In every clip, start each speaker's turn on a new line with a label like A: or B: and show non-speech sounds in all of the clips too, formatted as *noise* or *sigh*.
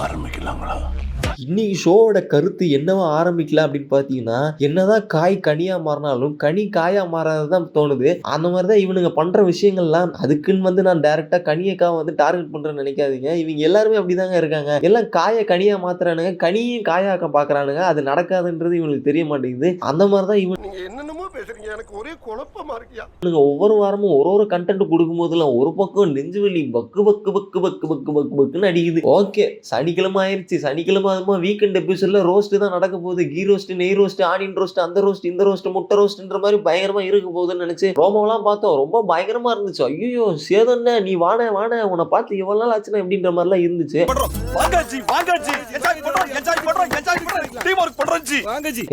A: ஆரம்பிக்கலாங்களா?
B: இன்னைக்கு ஷோவோட கருத்து என்னவா ஆரம்பிக்கல அப்படின்னு பார்த்தீங்கன்னா என்னதான் காய் கனியா மாறினாலும் கனி காயா மாறாதான் தோணுது. அந்த மாதிரி தான் இவனுங்க பண்ற விஷயங்கள்லாம் அதுக்குன்னு வந்து நான் டைரக்டா கனியக்காவை வந்து டார்கெட் பண்றேன்னு நினைக்காதீங்க. இவங்க எல்லாருமே அப்படிதாங்க இருக்காங்க. எல்லாம் காய கனியா மாத்துறானுங்க கனியும் காயாக்க பாக்குறானுங்க. அது நடக்காதுன்றது இவங்களுக்கு தெரிய மாட்டேங்குது. அந்த மாதிரி தான் இவன்
A: என்னென்னமோ பேசுறீங்க. எனக்கு ஒரே குழப்பமா இருக்கியா?
B: இவனுங்க ஒவ்வொரு வாரமும் ஒரு ஒரு கண்டென்ட் கொடுக்கும்போதெல்லாம் ஒரு பக்கம் நெஞ்சு வலி பக்கு பக்கு பக்கு பக்கு பக்கு பக்கு பக்குன்னு அடிக்குது. ஓகே சனிக்கிழமை ஆயிருச்சு. சனிக்கிழமை அதுமா வீக்கெண்ட் எபிசோட்ல ரோஸ்ட் தான் நடக்க போகுது. கீ ரோஸ்ட் நெய் ரோஸ்ட் ஆனியன் ரோஸ்ட் அந்த ரோஸ்ட் இந்த ரோஸ்ட் முட்டை ரோஸ்ட்ன்ற மாதிரி பயங்கரமா இருக்க போகுதுன்னு நினைச்சு ரோமோலாம் பார்த்தோம். ரொம்ப பயங்கரமா இருந்துச்சு. ஐயோ சேதன்ன நீ வான வான உன்னை பார்த்து இவ்வளவு நாள் ஆச்சுன்னா எப்படின்ற மாதிரிலாம் இருந்துச்சு.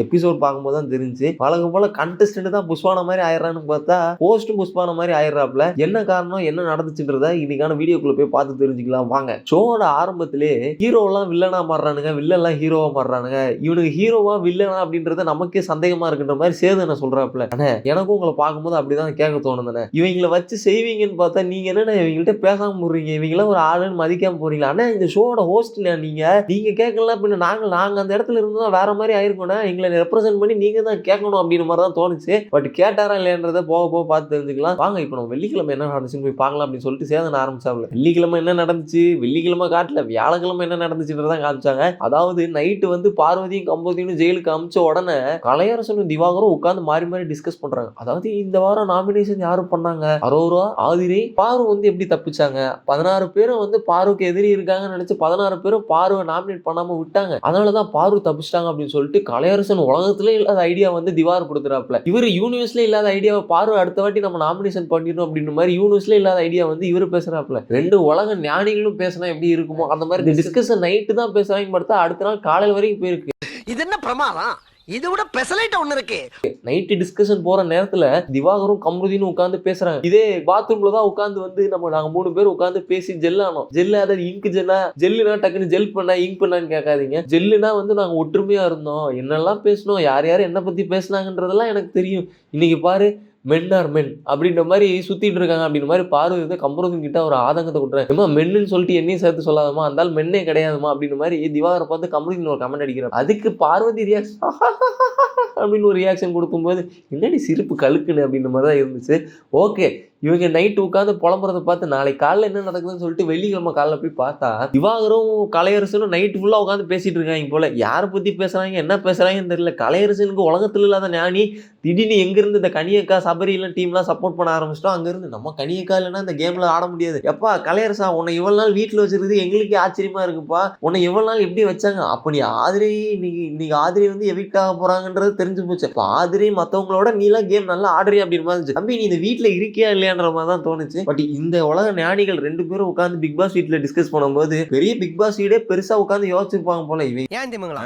B: எபிசோட் பார்க்கும்போது தான் தெரிஞ்சு பழக போல கண்டஸ்டன்ட் தான் புஷ்பான மாதிரி ஆயிடுறான்னு பார்த்தா போஸ்ட் புஷ்பான மாதிரி ஆயிடுறாப்ல. என்ன காரணம் என்ன நடந்துச்சுன்றத இன்னைக்கான வீடியோக்குள்ள போய் பார்த்து தெரிஞ்சுக்கலாம். வாங்க. ஷோவோட ஆரம்பத்திலே ஹீரோலாம் வில்லனா மாறுறானுங்க வில்லன்லாம் ஹீரோவா மாறுறானுங்க. இவனுக்கு ஹீரோவா வில்லனா அப்படின்றத நமக்கே சந்தேகமா இருக்குன்ற மாதிரி சேதனை சொல்றாப்ல. அண்ணே எனக்கும் உங்களை பார்க்கும்போது அப்படிதான் கேட்க தோணுதுண்ணே. இவங்களை வச்சு செய்வீங்கன்னு பார்த்தா நீங்க என்னண்ணே இவங்கள்ட்ட பேசாம போடுறீங்க இவங்களாம் ஒரு ஆளுன்னு மதிக்காம போறீங்களா? அண்ணா இந்த ஷோவோட ஹோஸ்ட்ல நீங்க? நீங்க கேட்கலாம் பின்ன நாங்க நாங்க அந்த இடத்துல இருந்தால் வேற மாதிரி ஆயிருக்கோண்ணே எங்களை ரெப்ரசென்ட் பண்ணி நீங்க தான் கேட்கணும் அப்படின்னு மாதிரி தான் தோணுச்சு. பட் கேட்டாரா இல்லையன்றதை போக போக பார்த்து தெரிஞ்சுக்கலாம். வாங்க இப்போ நம்ம வெள்ளிக்கிழமை என்ன நடந்துச்சுன்னு போய் பார்க்கலாம் அப்படின்னு சொல்லிட்டு சேதன ஆரம்பிச்சாப்ல வெள்ளிக்கிழமை என்ன நடந்துச்சு? வெள்ளிக்கிழமை காட்டல வியாழக்கிழமை என்ன நடந்துச்சுன்றதான் காமிச்சாங்க. அதாவது நைட்டு வந்து பார்வதியும் கம்போதியும் ஜெயிலுக்கு அமிச்ச உடனே கலையரசனும் திவாகரும் உட்காந்து மாறி மாறி டிஸ்கஸ் பண்றாங்க. அதாவது இந்த வாரம் நாமினேஷன் யாரும் பண்ணாங்க? அரோரா ஆதிரை பாரு வந்து எப்படி தப்பிச்சாங்க? பதினாறு பேரும் வந்து பாருக்கு எதிரி இருக்காங்கன்னு நினைச்சு பதினாறு பேரும் பாருவை நாமினேட் பண்ணாம விட்டாங்க. அதனாலதான் பாரு தப்பிச்சிட்டாங்க அப்படின்னு சொல்லிட்டு கலையரசன் உலகத்துல இல்லாத ஐடியா வந்து திவார் கொடுத்துறாப்ல இவர் யூனிவர்ஸ்ல இல்லாத ஐடியாவை பாரு அடுத்த வாட்டி நம்ம நாமினேஷன் பண்ணிடணும் அப்படின்ற மாதிரி யூனிவர்ஸ்ல இல்லாத ஐடியா வந்து இவர் பேசுறாப்ல ரெண்டு உலக ஞானிகளும் பேசினா எப்படி இருக்குமோ அந்த மாதிரி டிஸ்கஷன் நைட்டு தான் பேசுறாங்க பார்த்தா அடுத்த நாள் காலையில் வரைக்கும் போயிருக்கு.
C: இது என்ன பிரமாதம்? இதை விட பெசலைட் ஒன்று இருக்கு.
B: நைட்டு டிஸ்கஷன் போற நேரத்துல திவாகரும் கம்ருதினும் உட்காந்து பேசுறாங்க. இதே பாத்ரூம்ல தான் உட்காந்து வந்து நம்ம நாங்க மூணு பேர் உட்காந்து பேசி ஜெல்லானோம் ஜெல்லு அதாவது இங்க் ஜெல்லா ஜெல்லுனா டக்குன்னு ஜெல் பண்ணா இங்க் பண்ணான்னு கேட்காதீங்க. ஜெல்லுனா வந்து நாங்க ஒற்றுமையா இருந்தோம். என்னெல்லாம் பேசணும் யார் யார் என்ன பத்தி பேசுனாங்கன்றதெல்லாம் எனக்கு தெரியும். இன்னைக்கு பாரு மென் ஆர் மென் அப்படின்ற மாதிரி சுத்திட்டு இருக்காங்க அப்படின்ற மாதிரி பார்வதி வந்து கம்பரதன் கிட்ட ஒரு ஆதங்கத்தை கொடுக்குறேன் ஏமா மென்னுன்னு சொல்லிட்டு என்னையும் சேர்த்து சொல்லாதமா அந்தாலும் மென்னே கிடையாதுமா அப்படின்ற மாதிரி திவாகரை பார்த்து கமருதீன் ஒரு கமெண்ட் அடிக்கிறார். அதுக்கு பார்வதி ரியாக்ஷன் *laughs* அப்படின்னு ஒரு ரியாக்ஷன் கொடுக்கும்போது என்னடி சிரிப்பு கழுக்குன்னு? அப்படின்ற மாதிரி தான் இருந்துச்சு. ஓகே இவங்க நைட்டு உட்காந்து புலம்புறதை பார்த்து நாளைக்கு காலைல என்ன நடக்குதுன்னு சொல்லிட்டு வெள்ளிக்கிழமை காலைல போய் பார்த்தா திவாகரும் கலையரசனும் நைட்டு ஃபுல்லாக உட்காந்து பேசிட்டு இருக்காங்க போல. யாரை பற்றி பேசுகிறாங்க என்ன பேசுகிறாங்கன்னு தெரியல. கலையரசனுக்கு உலகத்தில் இல்லாத ஞானி திடீர்னு எங்கேருந்து இந்த கனியக்கா சபரிலாம் டீம்லாம் சப்போர்ட் பண்ண ஆரம்பிச்சிட்டோம். அங்கேருந்து நம்ம கனியக்கா இல்லைன்னா இந்த கேமில் ஆட முடியாது. எப்பா கலையரசா உன்னை இவ்வளோ நாள் வீட்டில் வச்சிருக்கிறது எங்களுக்கே ஆச்சரியமாக இருக்குப்பா. உன்னை இவ்வளோ நாள் எப்படி வச்சாங்க? அப்போ நீ ஆதிரி இன்னைக்கு இன்னைக்கு ஆதிரி வந்து எவிக்ட் ஆக போகிறாங்கன்றது தெரிஞ்சு போச்சு. அப்ப ஆதிரி மற்றவங்களோட நீலாம் கேம் நல்லா ஆடுறியா? அப்படின்னு மாதிரி இருந்துச்சு. தம்பி நீ இந்த வீட்டில் இருக்கியா இல்லையான்ற மாதிரி தான் தோணுச்சு. பட் இந்த உலக ஞானிகள் ரெண்டு பேரும் உட்காந்து பிக் பாஸ் வீட்டில் டிஸ்கஸ் பண்ணும்போது பெரிய பிக் பாஸ் வீடே பெருசா உட்காந்து யோசிச்சிருப்பாங்க போல இவங்க.
C: ஏன் திமுங்களா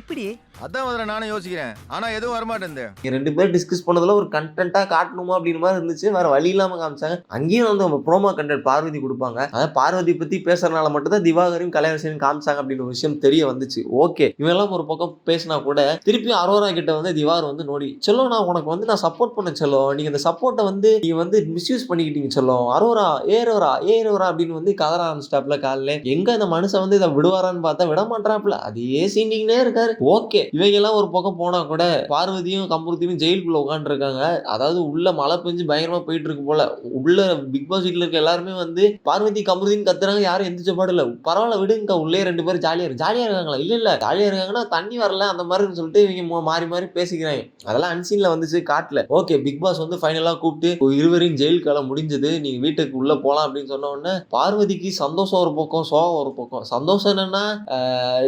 C: எப்படி?
D: அதான் அதில் நானும் யோசிக்கிறேன். ஆனால் எதுவும் வரமாட்டேன்
B: ரெண்டு பேரும் டிஸ்கஸ் பண்ணதில் ஒரு கண்டென்ட்டாக காட்டணுமா அப்படின்ற மாதிரி இருந்துச்சு. வேறு வழி இல்லாமல் காமிச்சாங்க. அங்கேயும் வந்து நம்ம ப்ரோமோ கண்டென்ட் பார்வதி கொடுப்பாங்க. அதாவது பார்வதி பற்றி பேசுறதுனால மட்டும் தான் திவாகரையும் கலையரசனையும் காமிச்சாங்க அப்படின்ற ஒரு விஷயம் தெரிய வந்துச்சு. ஓகே இவெல்லாம் ஒரு பக்கம் பேசினா கூட திருப்பி அரோரா கிட்ட வந்து திவார் வந்து நோடி செல்லோ நான் உனக்கு வந்து நான் சப்போர்ட் பண்ண செல்லோ. நீங்கள் இந்த சப்போர்ட்டை வந்து நீங்கள் வந்து மிஸ்யூஸ் பண்ணிக்கிட்டீங்க செல்லோ. அரோரா ஏரோரா ஏரோரா அப்படின்னு வந்து கதற ஆரம்பிச்சிட்டாப்ல காலைல எங்கே இந்த மனுஷன் வந்து இதை விடுவாரான்னு பார்த்தா விட மாட்டாப்ல அதே சீண்டிங்கனே இருக்காரு. ஓகே இவங்க எல்லாம் ஒரு பக்கம் போனா கூட பார்வதியும் கம்பூர்த்தியும் ஜெயிலுக்குள்ள உட்காந்துருக்காங்க அதாவது உள்ள மழை பெஞ்சு பயங்கரமா போயிட்டு இருக்கு போல. உள்ள பிக் பாஸ் வீட்ல இருக்க எல்லாருமே வந்து பார்வதி கம்பூர்த்தின்னு கத்துறாங்க யாரும் எந்திரிச்ச பாடு இல்ல. பரவாயில்ல விடுங்க உள்ளே ரெண்டு பேரும் ஜாலியா இருக்கு ஜாலியா இருக்காங்களா? இல்ல இல்ல. ஜாலியா இருக்காங்கன்னா தண்ணி வரல அந்த மாதிரி சொல்லிட்டு இவங்க மாறி மாறி பேசிக்கிறாங்க. அதெல்லாம் அன்சீன்ல வந்துச்சு காட்டல. ஓகே பிக் பாஸ் வந்து ஃபைனலா கூப்பிட்டு இருவரையும் ஜெயில் காலம் முடிஞ்சது நீங்க வீட்டுக்கு உள்ள போலாம் அப்படின்னு சொன்ன உடனே பார்வதிக்கு சந்தோஷம் ஒரு பக்கம் சோகம் ஒரு பக்கம். சந்தோஷம் என்னன்னா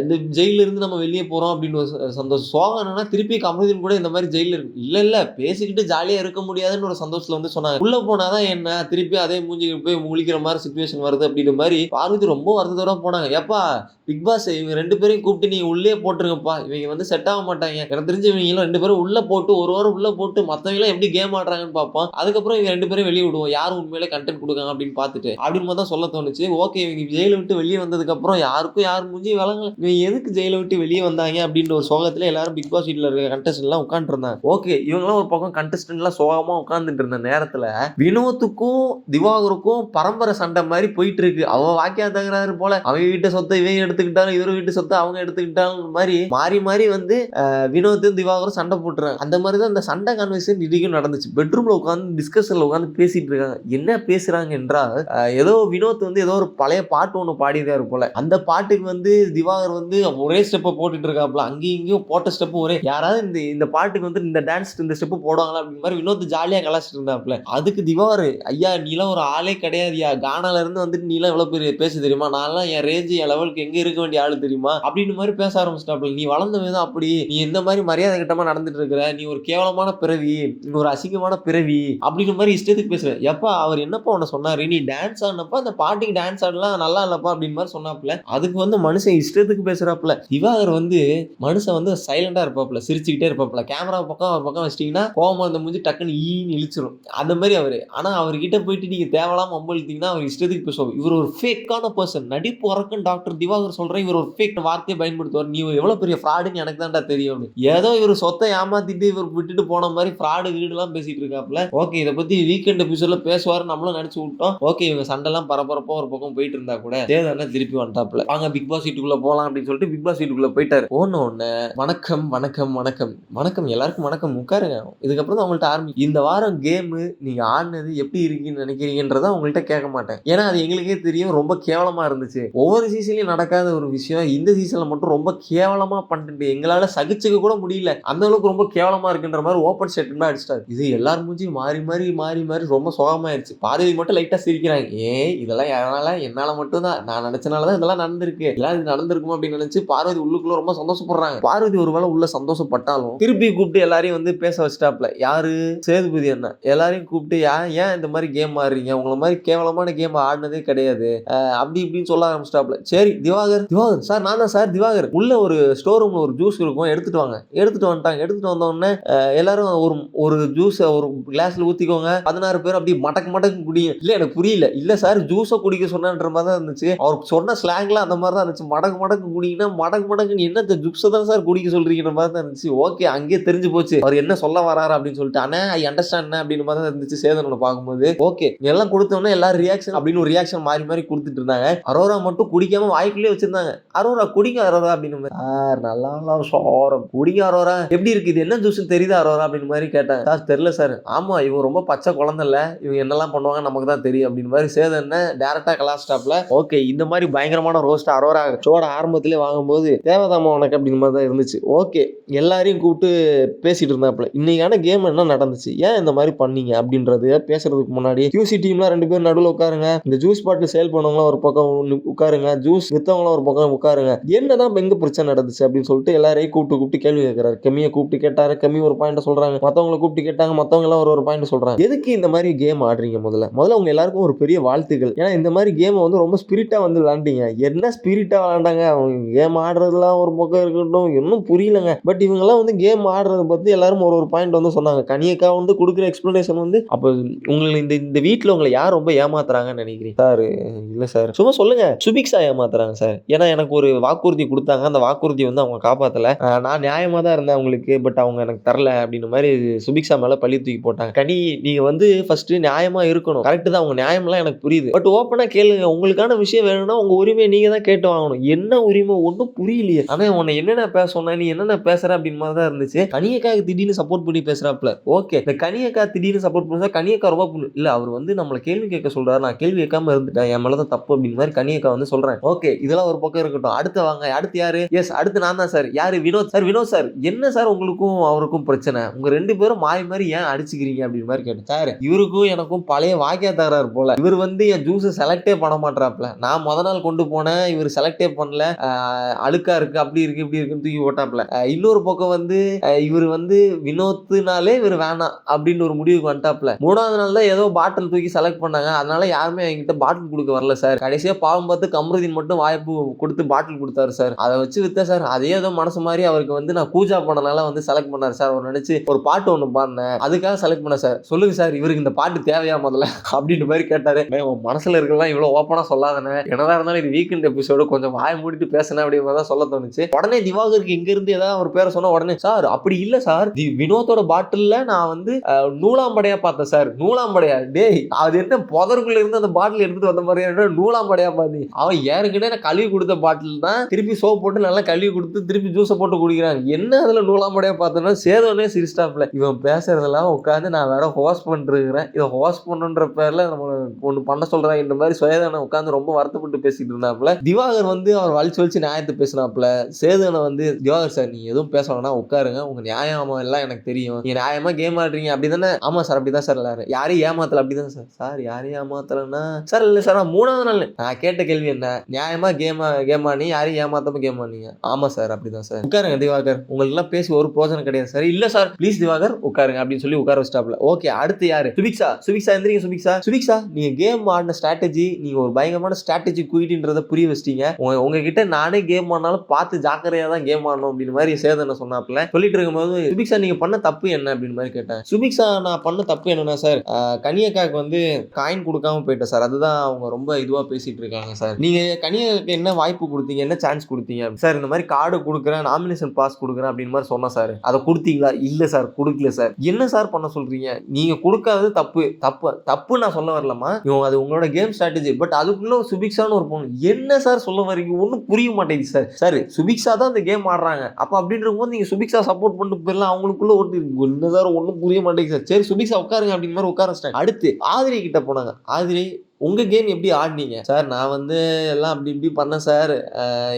B: இந்த ஜெயில இருந்து நம்ம வெளியே போறோம் அப்படின்னு சந்தோஷம் சோகம் என்னன்னா திருப்பி கமலுதீன் கூட இந்த மாதிரி ஜெயில இருக்கு. இல்ல இல்ல பேசிக்கிட்டு ஜாலியா இருக்க முடியாதுன்னு ஒரு சந்தோஷத்துல வந்து சொன்னாங்க. உள்ள போனாதான் என்ன திருப்பி அதே மூஞ்சி போய் முழிக்கிற மாதிரி சுச்சுவேஷன் வருது அப்படின்ற மாதிரி பார்வதி ரொம்ப வருத்தத்தோட போனாங்க. ஏப்பா பிக் பாஸ் இவங்க ரெண்டு பேரையும் கூப்பிட்டு நீங்கள் உள்ளே போட்டுருங்கப்பா. இவங்க வந்து செட் ஆக மாட்டாங்க. எனக்கு தெரிஞ்சு இவங்க எல்லாம் ரெண்டு பேரும் உள்ள போட்டு ஒரு வாரம் உள்ள போட்டு மத்தவங்க எல்லாம் எப்படி கேம் ஆடுறாங்கன்னு பார்ப்போம். அதுக்கப்புறம் இவங்க ரெண்டு பேரும் வெளியே விடுவோம். யாரும் உண்மையிலே கண்டென்ட் கொடுக்காங்க அப்படின்னு பார்த்துட்டு அப்படின்னு தான் சொல்ல தோணுச்சு. ஓகே இவங்க ஜெயிலை விட்டு வெளியே வந்ததுக்கு அப்புறம் யாருக்கும் யார் மூஞ்சி வழங்கல இவங்க எதுக்கு ஜெயிலை விட்டு வெளியே வந்தாங்க அப்படின்ற ஒரு சோகத்துல எல்லாரும் பிக் பாஸ் வீட்டில் இருக்க கண்டஸ்டன்ட் எல்லாம் உட்காந்துருந்தாங்க ஓகே இவங்களாம் ஒரு பக்கம் கண்டஸ்டன்ட் எல்லாம் சோகமா உட்காந்துட்டு இருந்த நேரத்துல வினோத்துக்கும் திவாகருக்கும் பரம்பரை சண்டை மாதிரி போயிட்டு இருக்கு அவன் வாக்கியா தகராறு போல. அவன் வீட்டு சொத்தை இவன் எடுத்துக்கிட்டாலும் இவர் வீட்டு சொத்தை அவங்க எடுத்துக்கிட்டாலும் மாதிரி மாறி மாறி வந்து வினோத்தும் திவாகரும் சண்டை போட்டுறாங்க. அந்த மாதிரி தான் அந்த சண்டை கான்வர்சேஷன் இதுக்கும் நடந்துச்சு. பெட்ரூம்ல உட்காந்து டிஸ்கஷன்ல உட்காந்து பேசிட்டு இருக்காங்க. என்ன பேசுறாங்க என்றால் ஏதோ வினோத் வந்து ஏதோ ஒரு பழைய பாட்டு ஒன்று பாடியிருக்காரு போல. அந்த பாட்டுக்கு வந்து திவாகர் வந்து ஒரே ஸ்டெப்பை போட்டுட்டு இருக்காப்புல. அங்கேயும் இங்கேயும் போட்ட ஸ்டெப்பு ஒரே. யாராவது இந்த இந்த பாட்டுக்கு வந்து இந்த டான்ஸ் இந்த ஸ்டெப்பு போடுவாங்களா அப்படிங்கிற மாதிரி வினோத் ஜாலியாக கலாச்சிட்டு இருந்தாப்புல. அதுக்கு திவாரு ஐயா நீலாம் ஒரு ஆளே கிடையாதுயா. கானால இருந்து வந்துட்டு நீலாம் எவ்வளோ பெரிய பேச தெரியுமா? நான்லாம் என் ரேஞ்சு என் லெவலுக்கு எங்கே இருக்க வேண்டிய ஆளு தெரியுமா? அப்படின்னு மாதிரி பேச ஆரம்பிச்சிட்டாப்புல. நீ வளர்ந்த விதம் அப்படி. நீ இந்த மாதிரி மரியாதை கிட்டமா நடந்துட்டு இருக்கிற. நீ ஒரு கேவலமான பிறவி. நீ ஒரு அசிங்கமான பிறவி. அப்படின்னு மாதிரி இஷ்டத்துக்கு பேசுற. எப்பா அவர் என்னப்பா உன்னை சொன்னாரு? நீ டான்ஸ் ஆடினப்ப அந்த பாட்டுக்கு டான்ஸ் ஆடலாம் நல்லா இல்லப்பா. அப்படின்னு மாதிரி சொன்னாப்புல. அதுக்கு வந்து மனுஷன் இஷ்டத்துக்கு பேசுறாப்புல. திவாகர் வந்து மனுஷன் வந்து சைலண்டாக இருப்பாப்புல சிரிச்சுக்கிட்டே இருப்பாப்புல. கேமரா பக்கம் ஒரு பக்கம் வச்சிட்டீங்கன்னா கோவமா அந்த முடிஞ்சு டக்குன்னு ஈன்னு இழிச்சிரும். அந்த மாதிரி அவர். ஆனால் அவர்கிட்ட போயிட்டு நீங்கள் தேவையில்லாம அம்பளித்தீங்கன்னா அவர் இஷ்டத்துக்கு பேசுவோம் இவர் ஒரு ஃபேக்கான பர்சன் நடிப்பு உறக்கும் டாக்டர் திவாகர் சொல்கிறேன் இவர் ஒரு ஃபேக் வார்த்தையை பயன்படுத்துவார். நீ எவ்வளோ பெரிய ஃப்ராடுன்னு எனக்கு தான்டா தெரியும் ஏதோ இவர் சொத்தை ஏமாத்திட்டு இவர் விட்டுட்டு போன மாதிரி ஃப்ராடு வீடுலாம் பேசிட்டு இருக்காப்புல. ஓகே இதை பற்றி வீக்கெண்ட் எபிசோட்ல பேசுவார் நம்மளும் நினச்சி விட்டோம். ஓகே இவங்க சண்டைலாம் பரபரப்பா ஒரு பக்கம் போயிட்டு இருந்தா கூட தேதானே திருப்பி வந்துட்டாப்புல. வாங்க பிக் பாஸ் வீட்டுக்குள்ளே போகலாம் அப்படின்னு சொல்லிட்டு பிக் பாஸ் வீட்டுக்குள்ளே போயிட்டார். ஒன்று ஒன்று வணக்கம் வணக்கம் வணக்கம். வணக்கம். எல்லாருக்கும் வணக்கம். உட்காருங்க. இதுக்கப்புறம் தான் அவங்கள்ட்ட ஆரம்பி இந்த வாரம் கேமு நீங்க ஆடினது எப்படி இருக்குன்னு நினைக்கிறீங்கன்றத அவங்கள்ட்ட கேட்க மாட்டேன். ஏன்னா அது எங்களுக்கே தெரியும். ரொம்ப கேவலமா இருந்துச்சு. ஒவ்வொரு சீசன்லயும் நடக்காத ஒரு விஷயம். இந்த சீசன்ல மட்டும் ரொம்ப கேவலமா பண்ணிட்டு எங்களால சகிச்சுக்க கூட முடியல. அந்த அளவுக்கு ரொம்ப கேவலமா இருக்குன்ற மாதிரி ஓப்பன் ஸ்டேட்மெண்ட் அடிச்சிட்டாரு. இது எல்லார் மூஞ்சியும் மாறி மாறி மாறி மாறி ரொம்ப சுகமாயிருச்சு. பார்வதி மட்டும் லைட்டா சிரிக்கிறாங்க. ஏ இதெல்லாம் என்னால என்னால மட்டும் தான் நான் நினைச்சனாலதான் இதெல்லாம் நடந்திருக்கு. எல்லாம் இது நடந்திருக்கும்? அப்படின்னு நினைச்சு பார்வதி உள்ளுக்குள்ள ரொம்ப சந்தோஷப்படுறாங்க. பார்வதி ஒரு வேளை உள்ள சந்தோஷப்பட்டாலும் திருப்பி கூப்பிட்டு எல்லாரையும் வந்து பேச வச்சிட்டாப்ல யாரு? சேதுபதி அண்ணா எல்லாரையும் கூப்பிட்டு ஏன் ஏன் இந்த மாதிரி கேம் ஆடுறீங்க? உங்களை மாதிரி கேவலமான கேம் ஆடினதே கிடையாது. அப்படி இப்படின்னு சொல்ல ஆரம்பிச்சிட்டாப்ல சரி திவாகர் திவாகர் சார் நான் தான் சார் திவாகர். உள்ள ஒரு ஸ்டோர் ரூம்ல ஒரு ஜூஸ் இருக்கும். எடுத்துட்டு வாங்க. எடுத்துட்டு வந்துட்டாங்க. எடுத்துட்டு வந்தோடனே எல்லாரும் ஒரு ஒரு ஜூஸை ஒரு கிளாஸ்ல ஊத்திக்கோங்க. பதினாறு பேர் அப்படி மடக்கு மடக்கு குடிங்க இல்ல எனக்கு புரியல. இல்ல சார் ஜூஸை குடிக்க சொன்னன்ற மாதிரி தான் இருந்துச்சு. அவர் சொன்ன ஸ்லாங்ல அந்த மாதிரி தான் இருந்துச்சு. மடக்கு மடக்கு குடிங்கன்னா மடக்கு மடக்குன்னு என்ன இந்த ஜூஸை தான் சார் குடிக்க சொல்றீங்கிற மாதிரி தான் இருந்துச்சு. ஓகே அங்கேயே தெரிஞ்சு போச்சு. அவர் என்ன சொல்ல வராரு அப்படின்னு சொல்லிட்டு ஆனா ஐ அண்டர்ஸ்டாண்ட் அப்படின்னு மாதிரி தான் இருந்துச்சு சேதனோட பார்க்கும்போது. ஓகே எல்லாம் கொடுத்தோன்னே எல்லாரும் ரியாக்ஷன் அப்படின்னு ஒரு ரியாக்ஷன் மாறி மாறி கொடுத்துட்டு இருந்தாங்க. அரோரா மட்டும் குடிக்காம வாய்க்குள்ளே வச்சிருந்தாங்க. அரோரா குடிங்க அரோரா அப்படின்னு சார் நல்லா சோரம் குடிங்க அரோரா. எப்படி இருக்கு? இது என்ன ஜூஸ் தெரியுதா அரோரா? அப்படின்னு மாதிரி கேட்டாங்க. சார் தெரியல சார். ஆமா இவன் ரொம்ப பச்சை குழந்தை இல்ல. இவங்க என்னெல்லாம் பண்ணுவாங்க நமக்கு தான் தெரியும் அப்படின்னு மாதிரி சேதன் டேரக்டா கிளாஸ் ஸ்டாப்ல ஓகே இந்த மாதிரி பயங்கரமான ரோஸ்ட் அரோரா சோட ஆரம்பத்திலே வாங்கும்போது தேவதாமா உனக்கு அப்படின்னு மாதிரி தான் இருந்துச்சு. ஓகே எல்லாரையும் கூப்பிட்டு பேசிட்டு இருந்தாப்புல. இன்னைக்கான கேம் என்ன நடந்துச்சு? ஏன் இந்த மாதிரி பண்ணீங்க? அப்படின்றது பேசுறதுக்கு முன்னாடி யூசி டீம்லாம் ரெண்டு பேரும் நடுவில் உட்காருங்க. இந்த ஜூஸ் பாட்டில் சேல் பண்ணவங்களாம் ஒரு பக்கம் உட்காருங்க. ஜூஸ் வித்தவங்களாம் ஒரு பக்கம் உட்காருங்க. என்னதான் இப்ப எங்க பிரச்சனை நடந்துச்சு அப்படின்னு சொல்லிட்டு எல்லாரையும் கூப்பிட்டு கூப்பிட்டு கேள்வி கேட்கிறாரு. கம்மியை கூப்பிட்டு கேட்டாரு. கம்மி ஒரு பாயிண்ட் சொல்றாங்க. மத்தவங்கள கூப்பிட்டு கேட்டாங்க. மத்தவங்க எல்லாம் ஒரு ஒரு பாயிண்ட் சொல்றாங்க. எதுக்கு இந்த மாதிரி கேம் ஆடுறீங்க முதல்ல? முதல்ல உங்க எல்லாருக்கும் ஒரு பெரிய வாழ்த்துக்கள். ஏன்னா இந்த மாதிரி கேமை வந்து ரொம்ப ஸ்பிரிட்டா வந்து விளாண்டீங்க. என்ன ஸ்பிரிட்டா விளாண்டாங்க? அவங்க கேம் ஆடுறதுலாம் ஒரு பக்கம் இருக்கட்டும் இன்னும் புரியலங்க. பட் இவங்கெல்லாம் வந்து கேம் ஆடுறத பத்தி எல்லாரும் ஒரு ஒரு பாயிண்ட் வந்து சொன்னாங்க. கனியக்கா வந்து கொடுக்குற எக்ஸ்பிளனேஷன் வந்து அப்போ உங்களை இந்த இந்த வீட்டில் உங்களை யார் ரொம்ப ஏமாத்துறாங்கன்னு நினைக்கிறேன் சார் இல்லை சார். சும்மா சொல்லுங்க. சுபிக்ஸா ஏமாத்துறாங்க சார். ஏன்னா எனக்கு ஒரு வாக்குறுதி கொடுத்தாங்க. அந்த வாக்குறுதி வந்து அவங்க காப்பாத்தல. நான் நியாயமா தான் இருந்தேன் அவங்களுக்கு. பட் அவங்க எனக்கு தரல அப்படின்னு மாதிரி சுபிக்ஸா மேல பழி தூக்கி போட்டாங்க. கனி நீங்க வந்து ஃபர்ஸ்ட் நியாயமா இருக்கணும். கரெக்ட் தான். அவங்க நியாயம்லாம் எனக்கு புரியுது. பட் ஓப்பனா கேளுங்க. உங்களுக்கான விஷயம் வேணும்னா உங்க உரிமையை நீங்க தான் கேட்டு வாங்கணும். என்ன உரிமை? ஒன்றும் புரியலையே. ஆனா உன்னை என்னென்ன பேச சொன்ன நீ என்னென்ன பேசுற? அப்படின்னு மாதிரி தான் இருந்துச்சு. கனியக்காக்கு திடீர்னு சப்போர்ட் பண்ணி பேசுறாப்ல ஓகே இந்த கனியக்கா திடீர்னு சப்போர்ட் பண்ணா கனியக்கா ரொம்ப புண்ணு இல்ல அவர் வந்து நம்மளை கேள்வி கேட்க சொல்றாரு நான் கேள்வி கேட்காம இருந்துட்டேன் என் மேலதான் தப்பு அப்படின்னு மாதிரி கனியக்கா வந்து சொல்றேன் ஓகே இதெல்லாம் ஒரு பக்கம் இருக்கட்டும். அடுத்து வாங்க அடுத்து யாரு? எஸ் அடுத்து நான் தான் சார். யாரு? Vinod sir Vinod sir. என்ன சார் உங்களுக்கும் அவருக்கும் பிரச்சனை? உங்க ரெண்டு பேரும் மாறி மாறி ஏன் அடிச்சுக்கிறீங்க அப்படின்னு மாதிரி கேட்டேன். சார் இவருக்கும் எனக்கும் பழைய வாக்கியா தகராறு போல. இவர் வந்து என் ஜூஸை செலக்டே பண்ண மாட்டாப்ல நான் முத நாள் கொண்டு போனேன் இவர் செலக்டே பண்ணல. அழுக்கா இருக்கு அப்படி இருக்கு இப்படி இருக்குன்னு தூக்கி போட்டாப்ல இன்னொரு பக்கம் வந்து இவர் வந்து வினோத்துனாலே இவர் வேணாம் அப்படின்னு ஒரு முடிவுக்கு வந்துட்டாப்ல மூணாவது நாள் தான் ஏதோ பாட்டில் தூக்கி செலக்ட் பண்ணாங்க. அதனால யாருமே என்கிட்ட பாட்டில் கொடுக்க வரல சார் கடைசியாக பாவம் பார்த்து கமருதீன் மட்டும் வாய்ப்பு கொடுத்து பாட்டில் கொடுத்தாரு சார் அதை வச்சு வித்தேன் சார் அதே ஏதோ மனசு மாதிரி அவருக்கு வந்து நான் பூஜா பண்ணனால வந்து செலக்ட் பண்ணார் சார் அவர் நினைச்சு ஒரு பாட்டு ஒன்று பாடினேன். அதுக்காக செலக்ட் பண்ணேன் சார் சொல்லுங்க சார் இவருக்கு இந்த பாட்டு தேவையா முதல்ல? அப்படின்ற மாதிரி கேட்டாரு. உன் மனசுல இருக்கலாம் இவ்வளவு ஓப்பனாக சொல்லாதானே என்னதான் இருந்தாலும் இது வீக்கெண்ட் எபிசோடு கொஞ்சம் வாய மூடிட்டு பேசினேன் அப்படிங்கிற தான் சொல்ல தோணுச்சு. உடனே திவாகருக்கு இங்க இருந்து ஏதாவது ஒரு பேரை சொன்னால் உடனே சார் அப்படி இல்லை சார். தி வினோத்தோட பாட்டிலில் நான் வந்து நூலாம்படையாக பார்த்தேன் சார். நூலாம்படையா டேய் அது என்ன புதருக்குள்ள இருந்து அந்த பாட்டில் எடுத்துட்டு வந்த மாதிரி நூலாம்படையா பார்த்து அவன் ஏற்கனவே நான் கழுவி கொடுத்த பாட்டில் தான். திருப்பி சோப் போட்டு நல்லா கழுவி கொடுத்து திருப்பி ஜூஸை போட்டு குடிக்கிறாங்க. என்ன அதுல நூலாம்படையா பார்த்தோன்னா சேதவனே சிரிஸ்டாப்ல இவன் பேசுறதெல்லாம் உட்காந்து நான் வேற ஹோஸ் பண்ணிருக்கிறேன் இதை ஹோஸ் பண்ணுன்ற பேரில் நம்ம ஒன்று பண்ண சொல்கிறேன் இந்த மாதிரி சுயதானம் உட்காந்து ரொம்ப வருத்தப்பட்டு பேசிட்டு இருந்தாப்புல. திவாகர் வந்து அவர் வலிச்சு வலிச்சு நியாயத்தை பேசினாப்புல. சேதனை வந்து திவாகர் சார் நீங்கள் எதுவும் பேச வேணாம் உட்காருங்க. உங்கள் நியாயம் எல்லாம் எனக்கு தெரியும். நீங்க நியாயமாக கேம் ஆடுறீங்க அப்படி தானே ஆமா சார் அப்படிதான் சார் எல்லாரும். யாரையும் ஏமாத்தல அப்படிதான் சார்? சார் யாரையும் ஏமாத்தலைன்னா? சார் இல்லை சார் நான் மூணாவது நாள் நான் கேட்ட கேள்வி என்ன? நியாயமாக கேம் கேம் ஆடி யாரையும் ஏமாத்தாம கேம் ஆனீங்க ஆமா சார் அப்படிதான் சார். உட்காருங்க திவாகர். உங்களுக்குலாம் பேசி ஒரு பிரோஜனம் கிடையாது சார். இல்லை சார் ப்ளீஸ் திவாகர் உட்காருங்க அப்படின்னு சொல்லி உட்கார வச்சிட்டாப்ல ஓகே அடுத்து யார்? சுபிக்ஷா. சுபிக்ஷா எந்திரிங்க சுபிக்ஷா. சுபிக்ஷா நீங்கள் கேம் ஆடின ஸ்ட்ராட்டஜி நீங்கள் ஒரு பயங்கரமான ஸ்ட்ராட்டஜி குயிட்டுன்றதை புரிய வச்சிட்டீங்க. உங்ககிட்ட நானே கேம் ஆடினாலும் பார்த்து ஜாக்கிரதையாக தான் கேம் ஏமாறணும் அப்படின்னு மாதிரி சேதனை சொன்னாப்புல. சொல்லிட்டு இருக்கும்போது சுபிக்ஷா நீங்க பண்ண தப்பு என்ன? அப்படின்னு மாதிரி கேட்டேன். சுபிக்ஷா நான் பண்ண தப்பு என்னன்னா சார் கனியக்காக்கு வந்து காயின் கொடுக்காம போயிட்டேன் சார். அதுதான் அவங்க ரொம்ப இதுவா பேசிட்டு இருக்காங்க சார். நீங்க கனியக்காக்கு என்ன வாய்ப்பு கொடுத்தீங்க? என்ன சான்ஸ் கொடுத்தீங்க? சார் இந்த மாதிரி கார்டு கொடுக்குறேன் நாமினேஷன் பாஸ் கொடுக்குறேன் அப்படின்னு மாதிரி சொன்னேன் சார். அதை கொடுத்தீங்களா? இல்ல சார் கொடுக்கல சார். என்ன சார் பண்ண சொல்றீங்க? நீங்க கொடுக்காதது தப்பு. தப்பு தப்பு நான் சொல்ல வரலமா இவங்க அது உங்களோட கேம் ஸ்ட்ராட்டஜி. பட் அதுக்குள்ள சுபிக்ஷான்னு ஒரு பொண்ணு. என்ன சார் சொல்ல வரீங்க ஒன்றும் புரிய மாட்டேங்குது சார். சார் சுபிக்ஷா தான் அந்த கேம் ஆடுறாங்க அப்போ அப்படின்ற போது நீங்கள் சுபிக்ஸா சப்போர்ட் பண்ணிட்டு போயிடலாம் அவங்களுக்குள்ள ஒரு என்ன சார் ஒன்றும் புரிய மாட்டேங்குது சார். சரி சுபிக்ஷா உட்காருங்க அப்படின்னு மாதிரி உட்கார அடுத்து ஆதிரி கிட்ட போனாங்க. ஆதிரி உங்க கேம் எப்படி ஆடினீங்க? சார் நான் வந்து எல்லாம் அப்படி இப்படி பண்ணேன் சார்.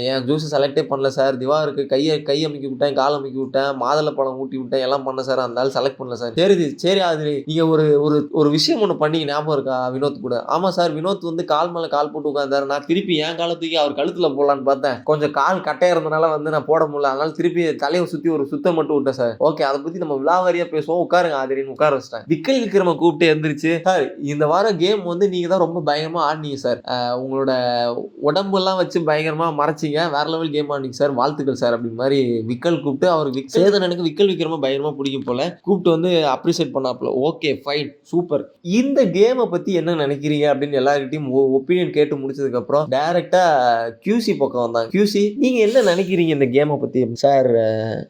B: என் ஜூஸ் செலக்டே பண்ணல சார். திவாருக்கு கையை கை அமைக்கி விட்டேன் கால் அமைக்கி விட்டேன் மாதுளை பழம் ஊட்டி விட்டேன் எல்லாம் பண்ணேன் சார். அந்த ஆள் செலக்ட் பண்ணல சார். சரி சரி ஆதிரி நீங்க ஒரு ஒரு ஒரு விஷயம் ஒன்று பண்ணீங்க ஞாபகம் இருக்கா? வினோத் கூட. ஆமா சார் வினோத் வந்து கால் மேல கால் போட்டு உட்காந்தாரு நான் திருப்பி என் காலத்துக்கு அவர் கழுத்துல போடலான்னு பார்த்தேன். கொஞ்சம் கால் கட்டையா இருந்தனால வந்து நான் போட முடியல. அதனால திருப்பி தலையை சுத்தி ஒரு சுத்தம் மட்டும் விட்டேன் சார். ஓகே அதை பத்தி நம்ம விலாவாரியா பேசுவோம். உட்காருங்க ஆதிரின்னு உட்கார வச்சிட்டேன். விக்கல் விக்ரம கூப்பிட்டு எந்திரிச்சு சார் இந்த வாரம் கேம் வந்து நீங்க தான் ரொம்ப ரொம்ப பயங்கரமாக ஆடினீங்க சார் உங்களோட உடம்பெல்லாம் வச்சு பயங்கரமாக மறைச்சிங்க. வேற லெவல் கேம் ஆடினீங்க சார் வாழ்த்துக்கள் சார் அப்படி மாதிரி விக்கல் கூப்பிட்டு அவர் விக் சேதனனுக்கு விக்கல் விக்ரம பயங்கரமாக பிடிக்கும் போல. கூப்பிட்டு வந்து அப்ரிசியேட் பண்ணாப்புல. ஓகே ஃபைன் சூப்பர் இந்த கேமை பற்றி என்ன நினைக்கிறீங்க அப்படின்னு எல்லாருக்கிட்டையும் ஒப்பீனியன் கேட்டு முடிச்சதுக்கப்புறம் டேரெக்டாக கியூசி பக்கம் வந்தாங்க. கியூசி நீங்கள் என்ன நினைக்கிறீங்க இந்த கேமை பற்றி சார்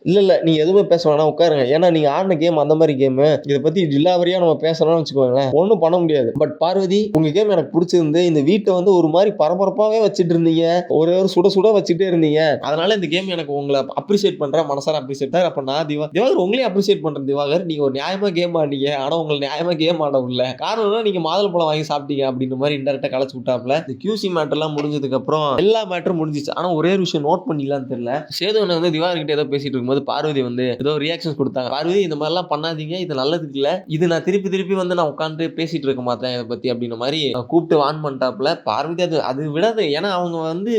B: இல்லை இல்லை நீங்கள் எதுவுமே பேச வேணாம் உட்காருங்க. ஏன்னா நீங்கள் ஆடின கேம் அந்த மாதிரி கேமு இதை பத்தி டில்லாவரியா நம்ம பேசணும்னு வச்சுக்கோங்களேன். ஒன்றும் பண்ண முடியாது. பட் பார்வதி உங்கள் கேம் எனக்கு பிடிச்சிருந்து இந்த வீட்டை வந்து ஒரு மாதிரி பரபரப்பாகவே வச்சுட்டு இருந்தீங்க. ஒரே ஒரு சுட சுட வச்சுட்டே இருந்தீங்க. அதனால இந்த கேம் எனக்கு உங்களை அப்ரிசியேட் பண்ணுறேன் மனசார அப்ரிசியேட் தான் அப்போ நான் திவா திவாகர் உங்களையும் அப்ரிசியேட் பண்ணுறேன் திவாகர். நீங்கள் ஒரு நியாயமாக கேம் ஆடிங்க ஆனால் உங்களை நியாயமாக கேம் ஆட முடியல காரணம் நீங்கள் மாதுளை பழம் வாங்கி சாப்பிட்டீங்க அப்படின்ற மாதிரி இன்டெரக்டாக கலச்சு விட்டாப்ல இந்த கியூசி மேட்டர்லாம் முடிஞ்சதுக்கு அப்புறம் எல்லா மேட்டரும் முடிஞ்சிச்சு. ஆனால் ஒரே ஒரு விஷயம் நோட் பண்ணிக்கலாம்னு தெரியல. சேதுவனை வந்து திவாகர் கிட்ட ஏதோ பேசிட்டு இருக்கும்போது பார்வதி வந்து ஏதோ ரியாக்ஷன்ஸ் கொடுத்தாங்க. பார்வதி இந்த மாதிரிலாம் பண்ணாதீங்க. இது நல்லதுக்கு இல்லை. இது நான் திருப்பி திருப்பி வந்து நான் உட்காந்து பேசிட்டு இருக்க மாட்டேன் இதை பத்தி அப்படின்ற மாதிரி கூப்பிட்டு வான் பண்ணிட்டாப்புல. பார்வதி அது அது விடாது. ஏன்னா அவங்க வந்து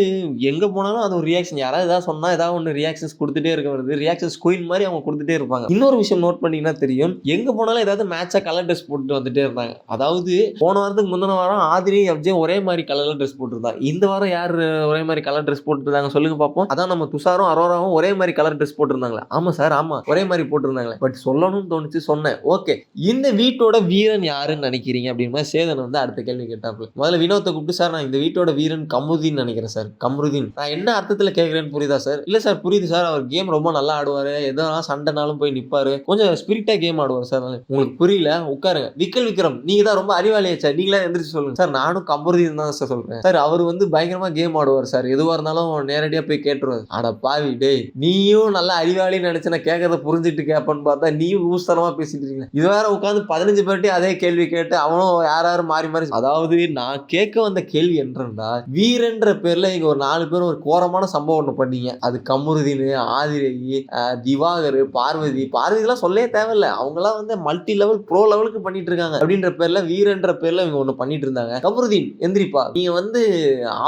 B: எங்கே போனாலும் அது ஒரு ரியாக்ஷன் யாராவது ஏதாவது சொன்னால் ஏதாவது ஒன்று ரியாக்ஷன்ஸ் கொடுத்துட்டே இருக்க வருது. ரியாக்ஷன்ஸ் குயின் மாதிரி அவங்க கொடுத்துட்டே இருப்பாங்க. இன்னொரு விஷயம் நோட் பண்ணிங்கன்னா தெரியும். எங்கே போனாலும் ஏதாவது மேட்சாக கலர் ட்ரெஸ் போட்டு வந்துட்டே இருந்தாங்க. அதாவது போன வாரத்துக்கு முந்தின வாரம் ஆதிரியும் எஃப்ஜே ஒரே மாதிரி கலரில் ட்ரெஸ் போட்டிருந்தாங்க இந்த வாரம் யார் ஒரே மாதிரி கலர் ட்ரெஸ் போட்டுருந்தாங்க சொல்லுங்க பார்ப்போம் அதான் நம்ம துஷாரும் அரோராவும் ஒரே மாதிரி கலர் ட்ரெஸ் போட்டிருந்தாங்களே? ஆமாம் சார் ஆமாம் ஒரே மாதிரி போட்டிருந்தாங்களே. பட் சொல்லணும்னு தோணுச்சு சொன்னேன். ஓகே இந்த வீட்டோட வீரன் யாருன்னு நினைக்கிறீங்க? அப்படின்னு சேதன் வந்து அடுத்த கேள்வி கேட்டாப்புல. முதல்ல வினோத்தை கூப்பிட்டு சார் நான் இந்த வீட்டோட வீரன் கமுதீன் நினைக்கிறேன் சார். கமருதீன். நான் என்ன அர்த்தத்தில் கேட்குறேன்னு புரியுதா சார்? இல்லை சார் புரியுது சார். அவர் கேம் ரொம்ப நல்லா ஆடுவார். எதனாலும் சண்டைனாலும் போய் நிற்பார் கொஞ்சம் ஸ்பிரிட்டாக கேம் ஆடுவார் சார். உங்களுக்கு புரியல? உட்காருங்க. விக்கல் விக்ரம் நீங்கள் தான் ரொம்ப அறிவாளியா சார். நீங்களே எந்திரிச்சு சொல்லுங்க. சார் நானும் கமருதீன் தான் சார் சொல்கிறேன் சார் அவர் வந்து பயங்கரமாக கேம் ஆடுவார் சார். எதுவாக இருந்தாலும் நேரடியாக போய் கேட்டுருவார். அட பாவி டேய். நீயும் நல்லா அறிவாளின்னு நினச்சி நான் கேட்கறத புரிஞ்சுட்டு கேட்பேன்னு பார்த்தா நீயும் லூஸ்தனமா பேசிட்டு இருக்கீங்க. இது வேற உட்காந்து பதினஞ்சு பேர்ட்டையும் அதே கேள்வி கேட்டு அவனும் யார் யாரும் மாறி மாறி அதாவது நான் கேட்க வந்த கேள்வி என்றால் வீரன்ற பேர்ல இங்க ஒரு நாலு பேரும் ஒரு கோரமான சம்பவம் ஒண்ணு பண்ணீங்க. அது கமுருதீன் ஆதிரகி திவாகர் பார்வதி பார்வதிலாம் சொல்லவே தேவையில்ல. அவங்களாம் வந்து மல்டி லெவல் ப்ரோ லெவலுக்கு பண்ணிட்டு இருக்காங்க அப்படின்ற பேர்ல வீரன்ற பேர்ல இவங்க ஒண்ணு பண்ணிட்டு இருந்தாங்க கமருதீன் எந்திரிப்பா. நீங்க வந்து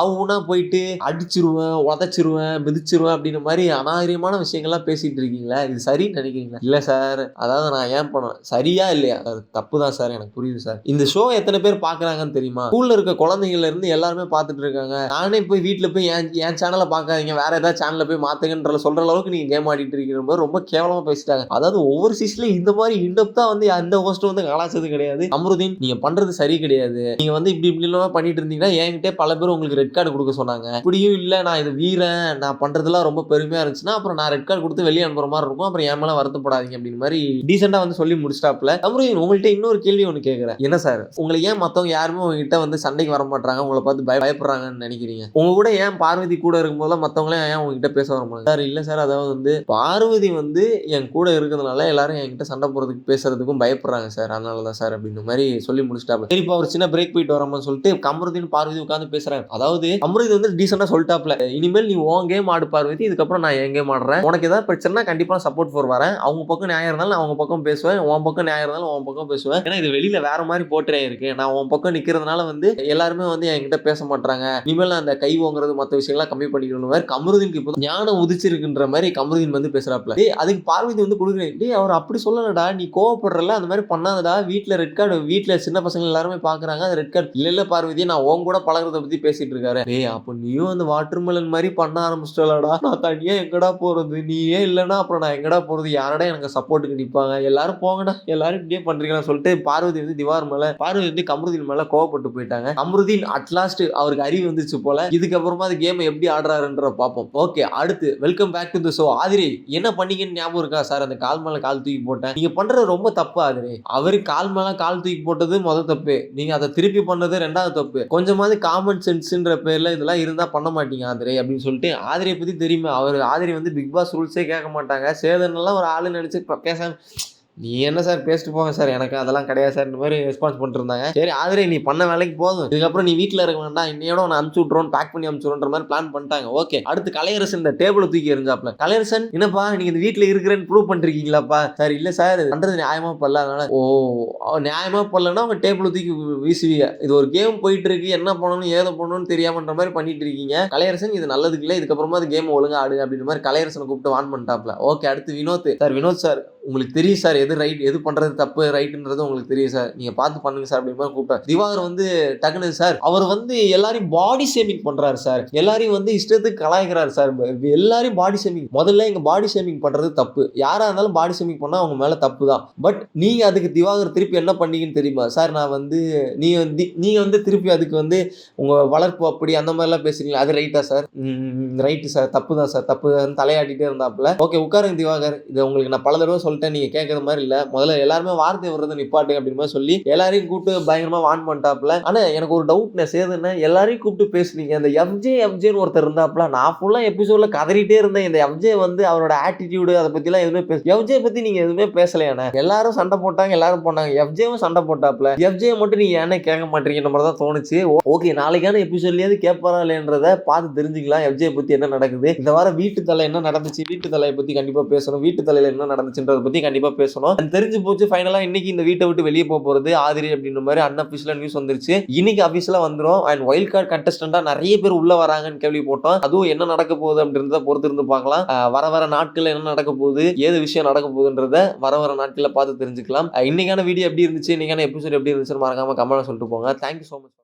B: ஆவுனா போயிட்டு அடிச்சிருவேன் உதச்சிருவேன் மிதிச்சிருவேன் அப்படின்ற மாதிரி அநாகரியமான விஷயங்கள்லாம் பேசிட்டு இருக்கீங்களா? இது சரின்னு நினைக்கிறீங்களா? இல்ல சார். அதாவது நான் ஏன் பண்ணேன் சரியா இல்லையா? தப்பு தான் சார். எனக்கு புரியுது சார். இந்த ஷோ எத்தனை பேர் பாக்குறாங்கன்னு தெரியும் தெரியுமா? ஸ்கூல்ல இருக்க குழந்தைங்கள்ல இருந்து எல்லாருமே பார்த்துட்டு இருக்காங்க. நானே போய் வீட்டில் போய் என் என் சேனலை பார்க்காதீங்க. வேற ஏதாவது சேனலில் போய் மாத்துங்கன்ற சொல்ற அளவுக்கு நீங்க கேம் ஆடிட்டு இருக்கிற போது ரொம்ப கேவலமா பேசிட்டாங்க. அதாவது ஒவ்வொரு சீஸ்லயும் இந்த மாதிரி இன்டெப்தா வந்து அந்த ஹோஸ்ட் வந்து கலாச்சது கிடையாது. அமருதீன் நீங்க பண்றது சரி கிடையாது. நீங்க வந்து இப்படி இப்படி எல்லாம் பண்ணிட்டு இருந்தீங்கன்னா என்கிட்ட பல பேர் உங்களுக்கு ரெட் கார்டு கொடுக்க சொன்னாங்க. இப்படியும் இல்ல நான் இது வீரன். நான் பண்றதுலாம் ரொம்ப பெருமையா இருந்துச்சுன்னா அப்புறம் நான் ரெட் கார்டு கொடுத்து வெளியே அனுப்புற மாதிரி இருக்கும். அப்புறம் என் மேல வருத்தப்படாதீங்க அப்படின்னு மாதிரி டீசெண்டா வந்து சொல்லி முடிச்சிட்டாப்ல அமருதீன் உங்கள்கிட்ட இன்னொரு கேள்வி ஒன்று கேட்குறேன் என்ன சார் உங்களை ஏன் மத்தவங்க யாருமே உங்ககிட்ட வந்து சண்டைக்கு வர மாட்டாங்க உங்களை பார்த்து பய பயப்படுறாங்கன்னு நினைக்கிறீங்க. உங்க கூட ஏன் பார்வதி கூட இருக்கும்போது மற்றவங்களே ஏன் உங்ககிட்ட பேச வர மாட்டாங்க? சார் இல்லை சார். அதாவது வந்து பார்வதி வந்து என் கூட இருக்கிறதுனால எல்லாரும் என்கிட்ட சண்டை போகிறதுக்கு பேசுறதுக்கும் பயப்படுறாங்க சார். அதனால தான் சார் அப்படின்ற மாதிரி சொல்லி முடிச்சிட்டாப்ல. சரி இப்போ ஒரு சின்ன பிரேக் போயிட்டு வரோம்னு சொல்லிட்டு கமருதீன் பார்வதி உட்காந்து பேசுறாங்க. அதாவது அமருதி வந்து டீசெண்டாக சொல்லிட்டாப்ல. இனிமேல் நீ உன் கேம் ஆடு பார்வதி. இதுக்கப்புறம் நான் என் கேம் ஆடுறேன். உனக்கு ஏதாவது பிரச்சனை கண்டிப்பாக சப்போர்ட் ஃபோர் வரேன். அவங்க பக்கம் நியாயம் இருந்தாலும் அவங்க பக்கம் பேசுவேன். உன் பக்கம் நியாயம் இருந்தாலும் உன் பக்கம் பேசுவேன். ஏன்னா இது வெளியில வேற மாதிரி போட்டுறே இருக்கு. நான் உன் பக்கம் நிக்கிறதுனால வந்து எல்லாருமே வந்து என்கிட்ட பேச மாட்டாங்க இனிமேல் அந்த கை ஓங்குறது மற்ற விஷயங்கள்லாம் கம்மி பண்ணிக்கணும் மாதிரி கமருதீனுக்கு இப்போ ஞானம் உதிச்சிருக்குன்ற மாதிரி கமருதீன் வந்து பேசுறாப்ல டே அதுக்கு பார்வதி வந்து கொடுக்குறேன். டே அவர் அப்படி சொல்லலடா நீ கோவப்படுறல அந்த மாதிரி பண்ணாதடா. வீட்டில் ரெட் கார்டு வீட்டில் சின்ன பசங்க எல்லாருமே பார்க்குறாங்க அது ரெட் கார்டு இல்லை இல்லை பார்வதி நான் உன் கூட பழகுறத பற்றி பேசிட்டு இருக்காரு. டே அப்போ நீயும் அந்த வாட்டர்மெலன் மாதிரி பண்ண ஆரம்பிச்சிட்டலடா. நான் தனியாக எங்கடா போகிறது நீயே இல்லைனா அப்புறம் நான் எங்கடா போகிறது யாரடா எனக்கு சப்போர்ட்டுக்கு நிற்பாங்க எல்லாரும் போங்கடா. எல்லாரும் இப்படியே பண்ணுறீங்களா சொல்லிட்டு பார்வதி வந்து திவார் மேலே பார்வதி வந்து கமருதீன் மேல கோவப்பட்டு போயிட்டாங்க. அம்ருதீன் அட்லாஸ்ட் அவருக்கு அறிவு வந்துச்சு போல. இதுக்கப்புறமா அது கேமை எப்படி ஆடுறாருன்ற பார்ப்போம். ஓகே அடுத்து welcome back to the show ஆதிரே என்ன பண்ணீங்கன்னு ஞாபகம் இருக்கா சார் அந்த கால் மேல கால் தூக்கி போட்டேன். நீங்க பண்றது ரொம்ப தப்பு ஆதிரே. அவரு கால் மேல கால் தூக்கி போட்டது முத தப்பு. நீங்க அதை திருப்பி பண்ணது ரெண்டாவது தப்பு. கொஞ்சமாவது காமன் சென்ஸ்ன்ற பேர்ல இதெல்லாம் இருந்தா பண்ண மாட்டீங்க ஆதிரே அப்படின்னு சொல்லிட்டு ஆதிரியை பத்தி தெரியுமா? அவர் ஆதிரி வந்து பிக் பாஸ் ரூல்ஸே கேட்க மாட்டாங்க. சேதன் எல்லாம் ஒரு ஆளு நினைச்சு ப- பேசாம நீ என்ன சார் பேசிட்டு போங்க சார்? எனக்கு அதெல்லாம் கிடையாது சார். இந்த மாதிரி ரெஸ்பான்ஸ் பண்ணிருந்தாங்க சரி ஆதரே நீ பண்ண வேலைக்கு போதும். இதுக்கப்புறம் நீ வீட்டில் இருக்க வேண்டாம். இன்னையோட ஒன்று அனுப்பிச்சு விட்றோம் பேக் பண்ணி அனுப்பிச்சுடுன்ற மாதிரி பிளான் பண்ணிட்டாங்க. ஓகே அடுத்து கலையரசன் இந்த டேபிளை தூக்கி எறிஞ்சாப்ல. கலையரசன் என்னப்பா நீங்க இந்த வீட்டில் இருக்கிறேன்னு ப்ரூவ் பண்ணிருக்கீங்களாப்பா? சார் இல்லை சார். பண்றது நியாயமா பண்ணல அதனால ஓ நியாயமா பண்ணலன்னா அவங்க டேபிளை தூக்கி வீசுவீங்க. இது ஒரு கேம் போயிட்டு இருக்கு என்ன பண்ணணும் ஏதோ பண்ணணும்னு தெரியாமன்ற மாதிரி பண்ணிட்டு இருக்கீங்க கலையரசன் இது நல்லதுக்கு இல்லை. இதுக்கப்புறமா அது கேம் ஒழுங்கா ஆடு அப்படின்ற மாதிரி கலையரசனை கூப்பிட்டு வான் பண்ணிட்டாப்ல. ஓகே அடுத்து வினோத். சார் வினோத் சார் உங்களுக்கு தெரியும் சார். எது ரைட் எது பண்றது தப்பு ரைட்டுன்றது உங்களுக்கு தெரியும் சார் நீங்க பார்த்து பண்ணுங்க சார் அப்படின்னு மாதிரி திவாகர் வந்து டக்குனு சார் அவர் வந்து எல்லாரையும் பாடி ஷேமிங் பண்றாரு சார் எல்லாரையும் வந்து இஷ்டத்துக்கு கலாய்க்கிறாரு சார் எல்லாரையும் பாடி ஷேமிங் முதல்ல எங்கள் பாடி ஷேமிங் பண்றது தப்பு. யாரா இருந்தாலும் பாடி ஷேமிங் பண்ணா அவங்க மேல தப்பு தான். பட் நீங்க அதுக்கு திவாகர் திருப்பி என்ன பண்ணீங்கன்னு தெரியுமா? சார் நான் வந்து நீ வந்து நீங்க வந்து திருப்பி அதுக்கு வந்து உங்க வளர்ப்பு அப்படி அந்த மாதிரிலாம் பேசுறீங்களா? அது ரைட்டா சார் ரைட்டு சார் தப்பு தான் சார் தப்பு தான். தலையாட்டிட்டே இருந்தாப்புல. ஓகே உட்காருங்க திவாகர். இது உங்களுக்கு நான் பல தடவை சொல்லிட்டேன். நீங்க கேட்கற மாதிரி இல்ல. முதல்ல எல்லாருமே வார்த்தை விடுறது நிப்பாட்டு அப்படின்னு மாதிரி சொல்லி எல்லாரையும் கூப்பிட்டு பயங்கரமா வான் பண்ணிட்டாப்புல. ஆனா எனக்கு ஒரு டவுட் நான் சேதுன்னா எல்லாரையும் கூப்பிட்டு பேசுனீங்க. அந்த எஃப்ஜே எஃப்ஜேன்னு ஒருத்தர் இருந்தாப்புல நான் ஃபுல்லா எபிசோட்ல கதறிட்டே இருந்தேன். இந்த எஃப்ஜே வந்து அவரோட ஆட்டிடியூடு அதை பத்திலாம் எதுவுமே பேச எஃப்ஜே பத்தி நீங்க எதுவுமே பேசலையானே எல்லாரும் சண்டை போட்டாங்க எல்லாரும் போனாங்க. எஃப்ஜேவும் சண்டை போட்டாப்புல. எஃப்ஜே மட்டும் நீங்க ஏன்னா கேட்க மாட்டீங்கன்ற மாதிரி தான் தோணுச்சு. ஓகே நாளைக்கான எபிசோட்லயாவது கேட்பாரா இல்லைன்றத பார்த்து தெரிஞ்சுக்கலாம். எஃப்ஜே பத்தி என்ன நடக்குது? இந்த வாரம் வீட்டு தலை என்ன நடந்துச்சு? வீட்டு தலையை பத்தி கண்டிப்பா பேசணும். வீட்டு தலையில என்ன நடந்துச்சுன்றத பத்தி கண்டிப்பா பேசணும். சொன்னோம் தெரிஞ்சு போச்சு ஃபைனலா இன்னைக்கு இந்த வீட்டை விட்டு வெளியே போக போறது ஆதிரி அப்படின்ற மாதிரி அன்அபிஷியலா நியூஸ் வந்துருச்சு. இன்னைக்கு அபிஷியலா வந்துடும் அண்ட் வைல்ட் கார்டு கண்டஸ்டண்டாக நிறைய பேர் உள்ள வராங்கன்னு கேள்வி போட்டோம் அதுவும் என்ன நடக்க போகுது அப்படின்றத பொறுத்து இருந்து பார்க்கலாம் வர வர நாட்களில் என்ன நடக்க போகுது ஏது விஷயம் நடக்க போகுதுன்றத வர வர நாட்களில் பார்த்து தெரிஞ்சுக்கலாம். இன்னைக்கான வீடியோ எப்படி இருந்துச்சு இன்னைக்கான எபிசோட் எப்படி இருந்துச்சுன்னு மறக்காம கமெண்ட் சொல்லிட்டு போங்க. Thank you so much